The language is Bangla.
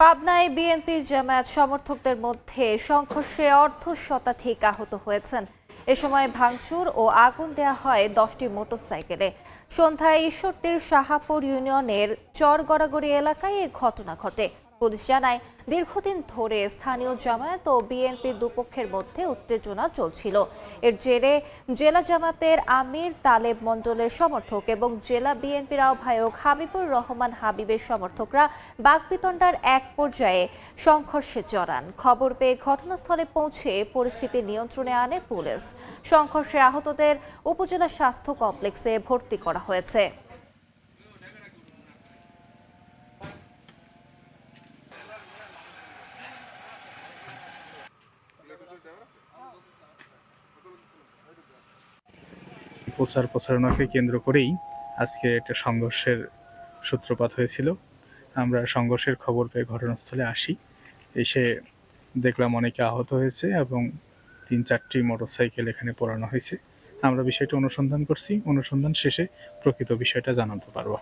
পাবনায় বিএনপি জামায়াত সমর্থকদের মধ্যে সংঘর্ষে অর্ধ শতাধিক আহত হয়েছেন। এ সময় ভাঙচুর ও আগুন দেয়া হয় দশটি মোটরসাইকেলে। সন্ধ্যায় ঈশ্বরদীর শাহাপুর ইউনিয়নের চর গড়াগড়ি এলাকায় এ ঘটনা ঘটে। পুলিশ জানায়, দীর্ঘদিন ধরে স্থানীয় জামায়াত ও বিএনপির দুপক্ষের মধ্যে উত্তেজনা চলছিল। এর জেরে জেলা জামাতের আমির তালেব মণ্ডলের সমর্থক এবং জেলা বিএনপির আহ্বায়ক হাবিবুর রহমান হাবিবের সমর্থকরা বাগবিতণ্ডার এক পর্যায়ে সংঘর্ষে জড়ান। খবর পেয়ে ঘটনাস্থলে পৌঁছে পরিস্থিতি নিয়ন্ত্রণে আনে পুলিশ। সংঘর্ষে আহতদের উপজেলা স্বাস্থ্য কমপ্লেক্সে ভর্তি করা হয়েছে। প্রচার প্রচারণাকে কেন্দ্র করেই আজকে একটা সংঘর্ষের সূত্রপাত হয়েছিল। আমরা সংঘর্ষের খবর পেয়ে ঘটনাস্থলে আসি। এসে দেখলাম অনেকে আহত হয়েছে এবং তিন চারটি মোটরসাইকেল এখানে পোড়ানো হয়েছে। আমরা বিষয়টা অনুসন্ধান করছি। অনুসন্ধান শেষে প্রকৃত বিষয়টা জানাতে পারব।